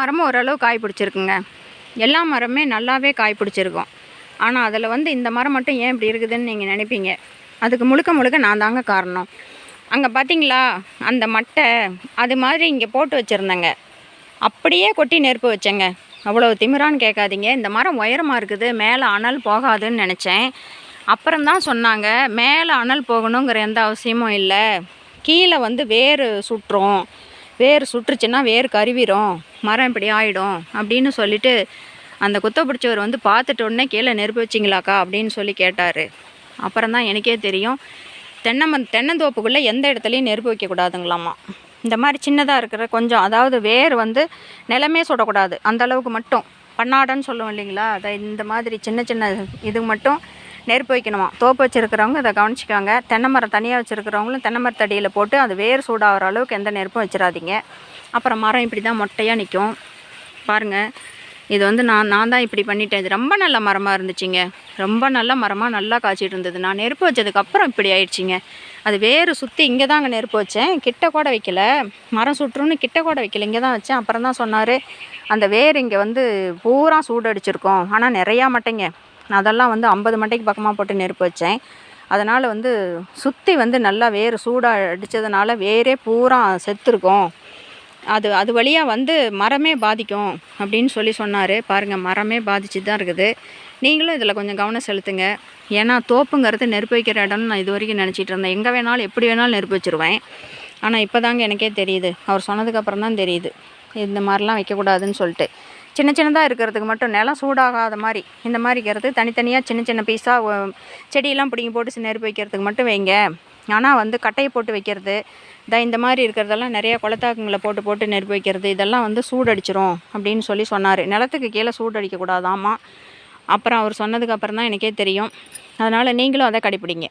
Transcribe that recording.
மரமும் ஓரளவு காய் பிடிச்சிருக்குங்க. எல்லா மரமே நல்லாவே காய் பிடிச்சிருக்கும். ஆனால் அதில் வந்து இந்த மரம் மட்டும் ஏன் இப்படி இருக்குதுன்னு நீங்கள் நினைப்பீங்க. அதுக்கு முழுக்க முழுக்க நான் தாங்க காரணம். அங்கே பார்த்தீங்களா அந்த மட்டை அது மாதிரி இங்கே போட்டு வச்சுருந்தேங்க. அப்படியே கொட்டி நெருப்பு வச்சேங்க. அவ்வளோ திமிரான்னு கேட்காதீங்க. இந்த மரம் உயரமாக இருக்குது மேலே அனல் போகாதுன்னு நினச்சேன். அப்புறம்தான் சொன்னாங்க மேலே அனல் போகணுங்கிற எந்த அவசியமும் இல்லை. கீழே வந்து வேர் சுட்டுரும் வேர் சுட்டுருச்சுன்னா வேர் கருவிரும் மரம் இப்படி ஆகிடும் அப்படின்னு சொல்லிட்டு அந்த குத்த பிடிச்சவர் வந்து பார்த்துட்டு உடனே கீழே நெருப்பு வச்சிங்களாக்கா அப்படின்னு சொல்லி கேட்டார். அப்புறம் தான் எனக்கே தெரியும். தென்னமன் தென்னந்தோப்புக்குள்ளே எந்த இடத்துலையும் நெருப்பு வைக்கக்கூடாதுங்களாமா இந்த மாதிரி சின்னதாக இருக்கிற கொஞ்சம் அதாவது வேர் வந்து நிலமே சுடக்கூடாது. அந்த அளவுக்கு மட்டும். பண்ணாடன்னு சொல்லுவோம் இல்லைங்களா? அதை இந்த மாதிரி சின்ன சின்ன இது மட்டும் நெருப்பு வைக்கணுமா? தோப்பு வச்சுருக்கிறவங்க இதை கவனிச்சிக்கோங்க. தென்னை மரம் தனியாக வச்சுருக்கிறவங்களும் தென்னை மரத்தடியில் போட்டு அது வேர் சூடாகிற அளவுக்கு எந்த நெருப்பும் வச்சிடாதீங்க அப்புறம் மரம் இப்படி தான் மொட்டையாக நிற்கும். பாருங்கள் இது வந்து நான் நான் தான் இப்படி பண்ணிட்டேன். இது ரொம்ப நல்ல மரமாக இருந்துச்சுங்க. ரொம்ப நல்ல மரமாக நல்லா காய்ச்சிட்டு இருந்தது. நான் நெருப்பு வச்சதுக்கப்புறம் இப்படி ஆயிடுச்சிங்க. அது வேறு சுற்றி இங்கே தாங்க நெருப்பு வச்சேன். கிட்ட கூட வைக்கல. மரம் சுட்டுருன்னு கிட்ட கூட வைக்கல. இங்கே தான் வச்சேன். அப்புறம் தான் சொன்னார் அந்த வேர் இங்கே வந்து பூரா சூடு அடிச்சிருக்கோம் ஆனால் நிறையா மாட்டேங்க. அதெல்லாம் வந்து ஐம்பது மட்டைக்கு பக்கமாக போட்டு நெருப்பு வச்சேன். அதனால் வந்து சுற்றி வந்து நல்லா வேர் சூடாக அடித்ததுனால வேரே பூரா செத்துருக்கும். அது அது வழியாக வந்து மரமே பாதிக்கும் அப்படின்னு சொல்லி சொன்னார். பாருங்கள் மரமே பாதிச்சு தான் இருக்குது. நீங்களும் இதில் கொஞ்சம் கவனம் செலுத்துங்க. ஏன்னா தோப்புங்கிறது நெருப்பு வைக்கிற இடம்னு நான் இது வரைக்கும் நினச்சிட்டு இருந்தேன். எங்கே வேணாலும் எப்படி வேணாலும் நெருப்பு வச்சுருவேன். ஆனால் இப்போ தாங்க எனக்கே தெரியுது. அவர் சொன்னதுக்கப்புறம் தான் தெரியுது. இந்த மாதிரிலாம் வைக்கக்கூடாதுன்னு சொல்லிட்டு. சின்ன சின்னதாக இருக்கிறதுக்கு மட்டும் நிலம் சூடாகாத மாதிரி இந்த மாதிரி இருக்கிறது தனித்தனியாக சின்ன சின்ன பீஸாக செடியெல்லாம் பிடிங்கி போட்டு நெருப்பு வைக்கிறதுக்கு மட்டும் வைங்க. ஆனால் வந்து கட்டையை போட்டு வைக்கிறது இந்த இந்த மாதிரி இருக்கிறதெல்லாம் நிறைய குளத்தாக்குங்களை போட்டு போட்டு நெருப்பு வைக்கிறது இதெல்லாம் வந்து சூடடிச்சிரும் அப்படின்னு சொல்லி சொன்னார். நிலத்துக்கு கீழே சூடடிக்கக்கூடாதாமா அப்புறம் அவர் சொன்னதுக்கு அப்புறம் தான் எனக்கே தெரியும். அதனால் நீங்களும் அதை கடைப்பிடிங்க.